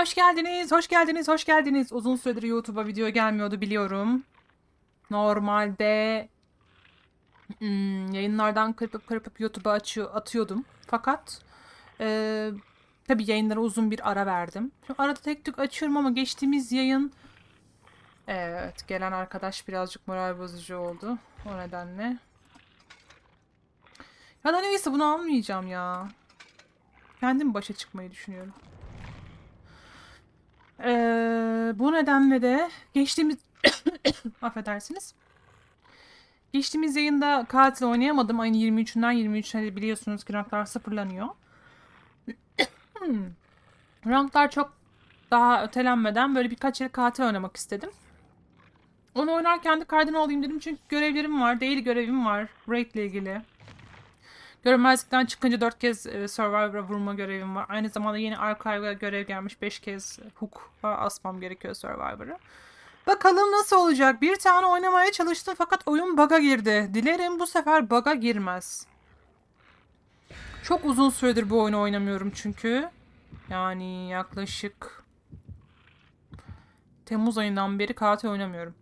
Hoş geldiniz, hoş geldiniz, hoş geldiniz. Uzun süredir YouTube'a video gelmiyordu biliyorum. Normalde hmm, yayınlardan kırpıp kırpıp YouTube'a atıyordum. Fakat e, tabii yayınlara uzun bir ara verdim. Şimdi arada tek tük açıyorum ama geçtiğimiz yayın Evet, gelen arkadaş birazcık moral bozucu oldu. O nedenle. Ya da neyse bunu almayacağım ya. Kendim başa çıkmayı düşünüyorum. Ee, bu nedenle de geçtiğimiz affedersiniz. Geçtiğimiz yayında katil oynayamadım. Ayın 23'ünden 23'üne biliyorsunuz ki ranklar sıfırlanıyor. ranklar çok daha ötelenmeden böyle birkaç el katil oynamak istedim. Onu oynarken de kaydını alayım dedim çünkü görevlerim var. Daily görevim var. Raid ile ilgili. Görünmezlikten çıkınca 4 kez e, Survivor'a vurma görevim var. Aynı zamanda yeni Archive'a görev gelmiş. 5 kez Hook'a asmam gerekiyor Survivor'ı. Bakalım nasıl olacak. Bir tane oynamaya çalıştım fakat oyun bug'a girdi. Dilerim bu sefer bug'a girmez. Çok uzun süredir bu oyunu oynamıyorum çünkü. Yani yaklaşık Temmuz ayından beri katil oynamıyorum.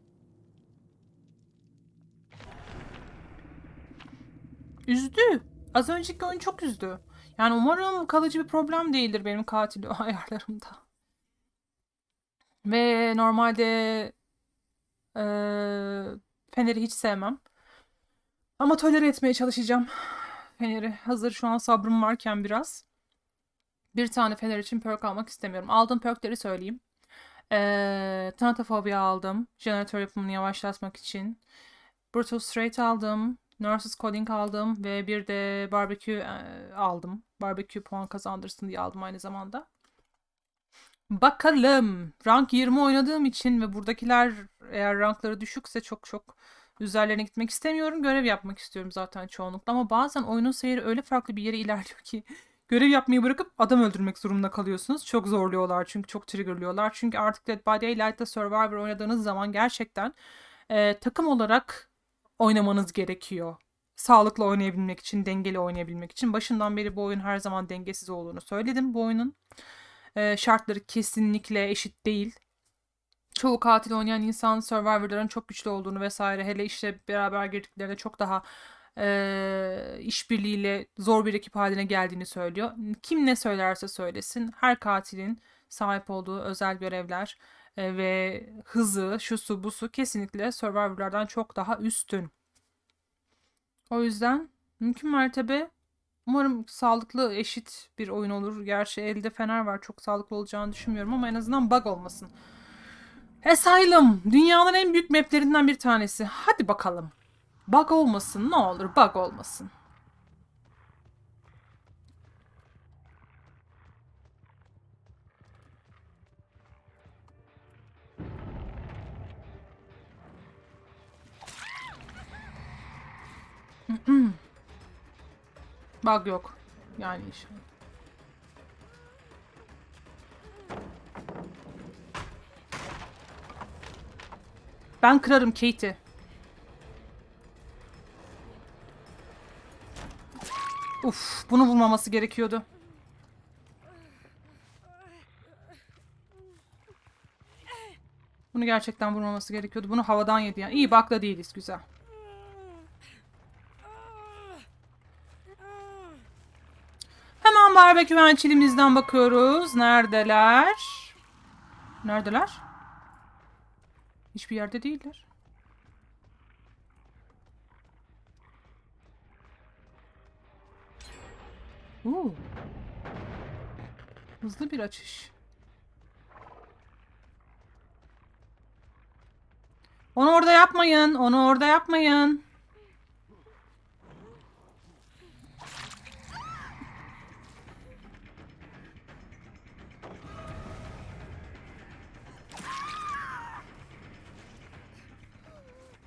Üzdü. Az önceki oyun çok üzdü. Yani umarım kalıcı bir problem değildir benim katil ayarlarımda. Ve normalde eee Fener'i hiç sevmem. Ama tolere etmeye çalışacağım. Fener'i hazır şu an sabrım varken biraz. Bir tane Fener için perk almak istemiyorum. Aldığım perkleri söyleyeyim. Eee Thanatophobia aldım. Jeneratör yapımını yavaşlatmak için. Brutal Straight aldım. Nurses Calling aldım ve bir de barbecue e, aldım. Barbecue puan kazandırsın diye aldım aynı zamanda. Bakalım. Rank 20 oynadığım için ve buradakiler eğer rankları düşükse çok çok üzerlerine gitmek istemiyorum. Görev yapmak istiyorum zaten çoğunlukla ama bazen oyunun seyri öyle farklı bir yere ilerliyor ki görev yapmayı bırakıp adam öldürmek zorunda kalıyorsunuz. Çok zorluyorlar çünkü çok triggerlıyorlar. Çünkü artık Dead by Daylight'ta Survivor oynadığınız zaman gerçekten e, takım olarak oynamanız gerekiyor. Sağlıklı oynayabilmek için, dengeli oynayabilmek için. Başından beri bu oyun her zaman dengesiz olduğunu söyledim bu oyunun. Ee, şartları kesinlikle eşit değil. Çoğu katil oynayan insan Survivor'ların çok güçlü olduğunu vesaire hele işte beraber girdiklerinde çok daha e, işbirliğiyle zor bir ekip haline geldiğini söylüyor. Kim ne söylerse söylesin her katilin sahip olduğu özel görevler e, ve hızı, şusu busu kesinlikle Survivor'lardan çok daha üstün. O yüzden mümkün mertebe umarım sağlıklı, eşit bir oyun olur. Gerçi elde Fener var. Çok sağlıklı olacağını düşünmüyorum ama en azından bug olmasın. Asylum. Dünyanın en büyük maplerinden bir tanesi. Hadi bakalım. Bug olmasın ne olur bug olmasın. Bug yok. Yani işte. Ben kırarım Kate'i. Uf, bunu vurmaması gerekiyordu. Bunu gerçekten vurmaması gerekiyordu. Bunu havadan yedi yani. İyi bakla değiliz. Güzel. Barbe güvençilimizden bakıyoruz. Neredeler? Neredeler? Hiçbir yerde değiller. Oo. Hızlı bir açış. Onu orada yapmayın. Onu orada yapmayın.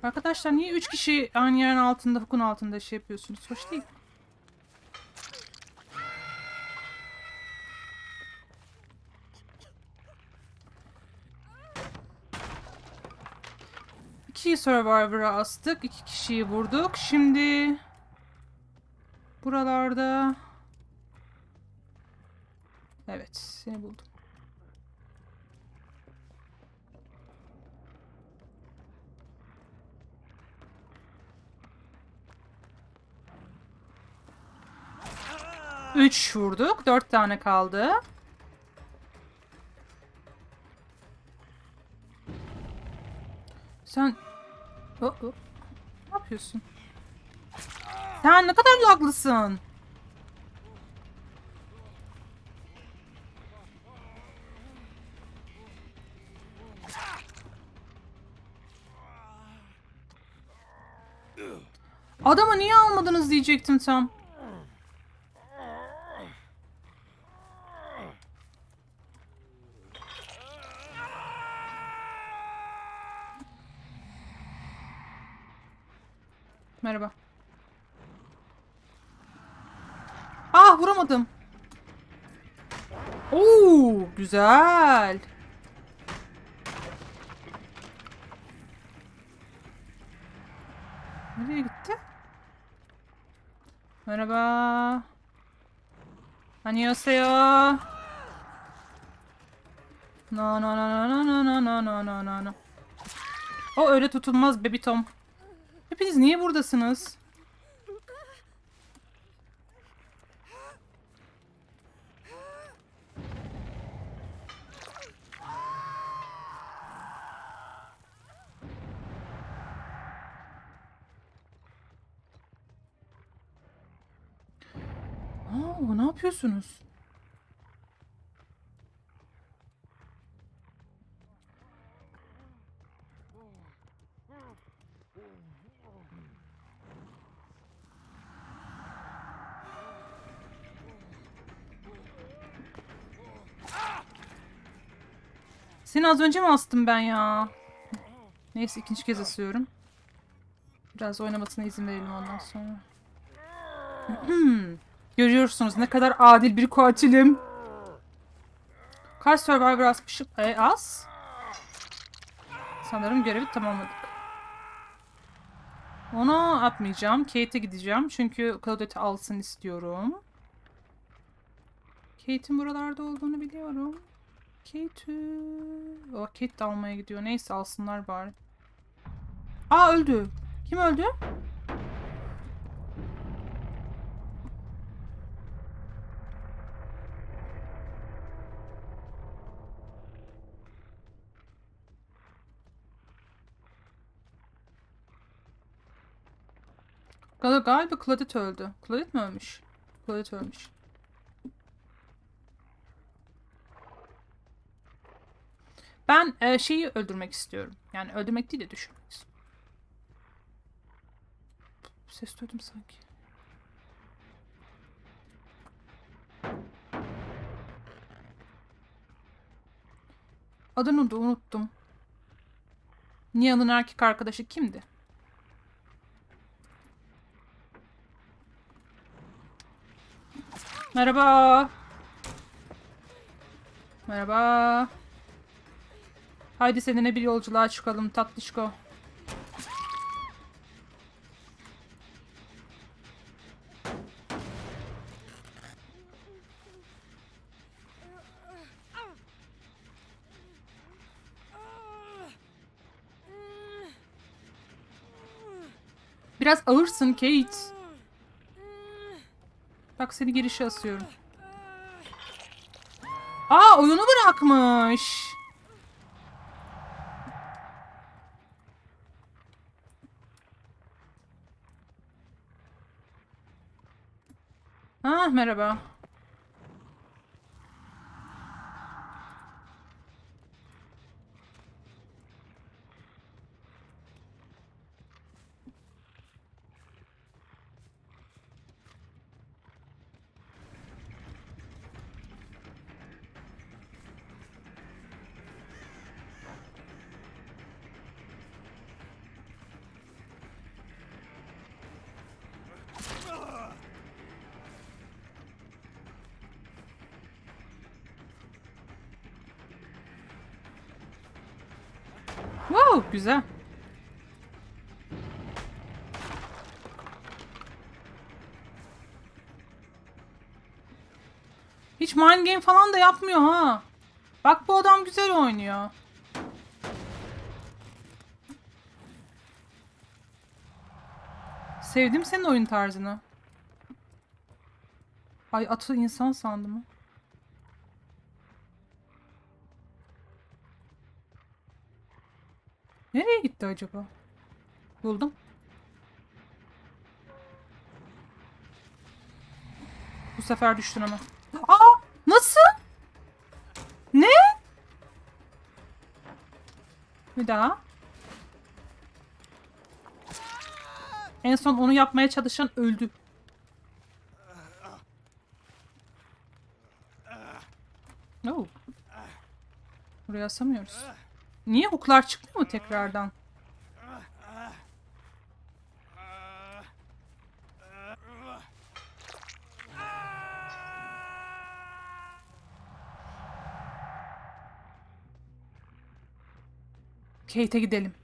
Arkadaşlar niye üç kişi aynı yerin altında, hukun altında şey yapıyorsunuz? Hoş değil. İki Survivor'a astık. iki kişiyi vurduk. Şimdi buralarda Evet, seni buldum. 3 vurduk. 4 tane kaldı. Sen... O, o. Ne yapıyorsun? Sen ne kadar laglısın. Adamı niye almadınız diyecektim tam. Merhaba. Ah vuramadım. Oo güzel. Nereye gitti? Merhaba. Annyeonghaseyo. No no no no no no no no no no no. O öyle tutulmaz Baby Tom. Hepiniz niye buradasınız? Aa, ne yapıyorsunuz? Seni az önce mi astım ben ya? Neyse ikinci kez asıyorum. Biraz oynamasına izin verelim ondan sonra. Görüyorsunuz ne kadar adil bir katilim. Kaç Survivor asmışım? E, az. Sanırım görevi tamamladık. Onu atmayacağım. Kate'e gideceğim. Çünkü Claudette alsın istiyorum. Kate'in buralarda olduğunu biliyorum. Kate... O Kate de almaya gidiyor. Neyse alsınlar bari. Aa öldü. Kim öldü? Gal galiba Claudette öldü. Claudette mi ölmüş? Claudette ölmüş. Ben e, şeyi öldürmek istiyorum. Yani öldürmek değil de düşürmek istiyorum. Ses duydum sanki. Adını da unuttum. Nihan'ın erkek arkadaşı kimdi? Merhaba. Merhaba. Haydi seninle bir yolculuğa çıkalım tatlışko. Biraz ağırsın Kate. Bak seni girişe asıyorum. Aa oyunu bırakmış. Ah merhaba. Wow, güzel. Hiç mind game falan da yapmıyor ha. Bak bu adam güzel oynuyor. Sevdim senin oyun tarzını. Ay atı insan sandım. ha. Nereye gitti acaba? Buldum. Bu sefer düştün ama. Aa! Nasıl? Ne? Bir daha. En son onu yapmaya çalışan öldü. Oh. Buraya asamıyoruz. Niye huklar çıkmıyor mu tekrardan? Kate'e gidelim.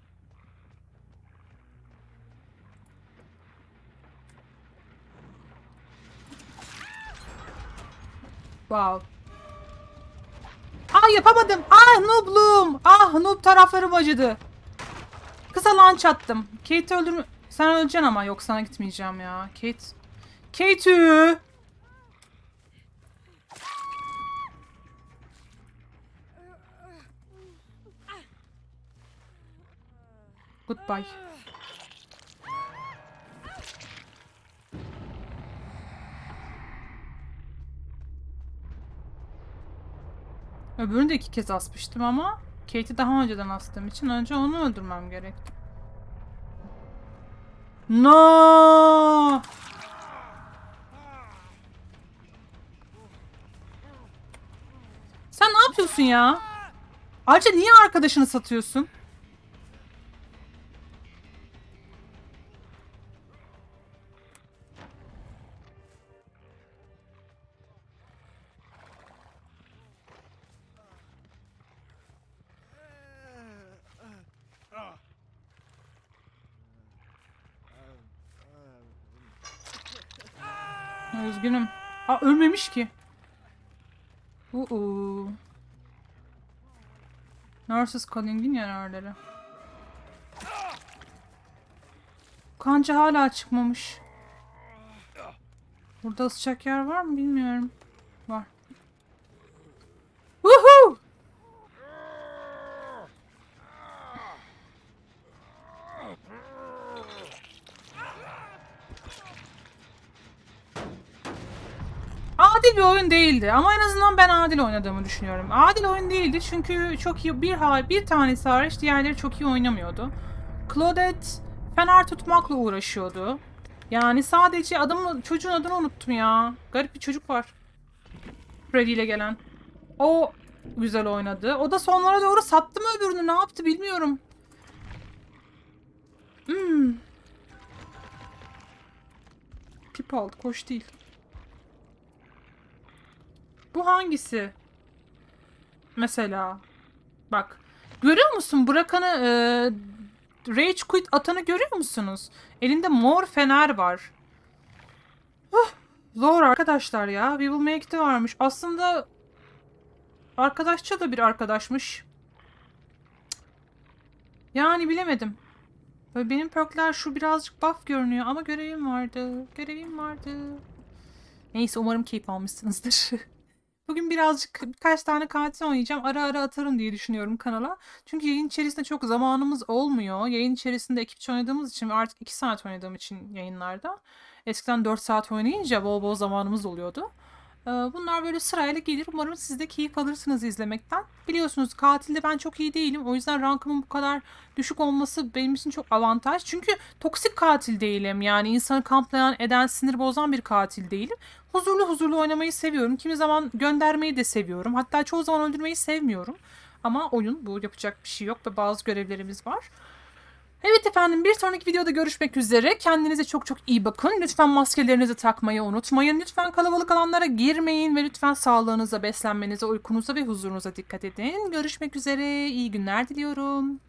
Wow. Yapamadım. Ah noob'lum. Ah noob taraflarım acıdı. Kısa launch attım. Kate öldürme... Sen öleceksin ama yok sana gitmeyeceğim ya. Kate... Kate'ü! Goodbye. Öbürünü de iki kez asmıştım ama Kate'i daha önceden astığım için önce onu öldürmem gerekti. No! Sen ne yapıyorsun ya? Ayrıca niye arkadaşını satıyorsun? Uuu. Nurses Calling'in yararları. Kanca hala çıkmamış. Burada ısıtacak yer var mı bilmiyorum. Var. Woohoo! Adil bir oyun değildi ama en azından ben adil oynadığımı düşünüyorum. Adil oyun değildi çünkü çok iyi bir bir tanesi hariç diğerleri çok iyi oynamıyordu. Claudette fener tutmakla uğraşıyordu. Yani sadece adamın çocuğun adını unuttum ya. Garip bir çocuk var. Freddy ile gelen. O güzel oynadı. O da sonlara doğru sattı mı öbürünü ne yaptı bilmiyorum. Hmm. Pip aldı koş değil. Bu hangisi? Mesela. Bak. Görüyor musun? Bırakanı e, Rage Quit atanı görüyor musunuz? Elinde mor fener var. Huh, zor arkadaşlar ya. Will Make It'i varmış. Aslında arkadaşça da bir arkadaşmış. Yani bilemedim. Böyle benim perkler şu birazcık buff görünüyor ama görevim vardı. Görevim vardı. Neyse umarım keyif almışsınızdır. Bugün birazcık birkaç tane katil oynayacağım. Ara ara atarım diye düşünüyorum kanala. Çünkü yayın içerisinde çok zamanımız olmuyor. Yayın içerisinde ekipçe oynadığımız için artık 2 saat oynadığım için yayınlarda. Eskiden 4 saat oynayınca bol bol zamanımız oluyordu. Ee, Bunlar böyle sırayla gelir. Umarım siz de keyif alırsınız izlemekten. Biliyorsunuz katilde ben çok iyi değilim. O yüzden rankımın bu kadar düşük olması benim için çok avantaj. Çünkü toksik katil değilim. Yani insanı kamplayan, eden, sinir bozan bir katil değilim. Huzurlu huzurlu oynamayı seviyorum. Kimi zaman göndermeyi de seviyorum. Hatta çoğu zaman öldürmeyi sevmiyorum. Ama oyun bu yapacak bir şey yok ve bazı görevlerimiz var. Evet efendim bir sonraki videoda görüşmek üzere. Kendinize çok çok iyi bakın. Lütfen maskelerinizi takmayı unutmayın. Lütfen kalabalık alanlara girmeyin ve lütfen sağlığınıza, beslenmenize, uykunuza ve huzurunuza dikkat edin. Görüşmek üzere. İyi günler diliyorum.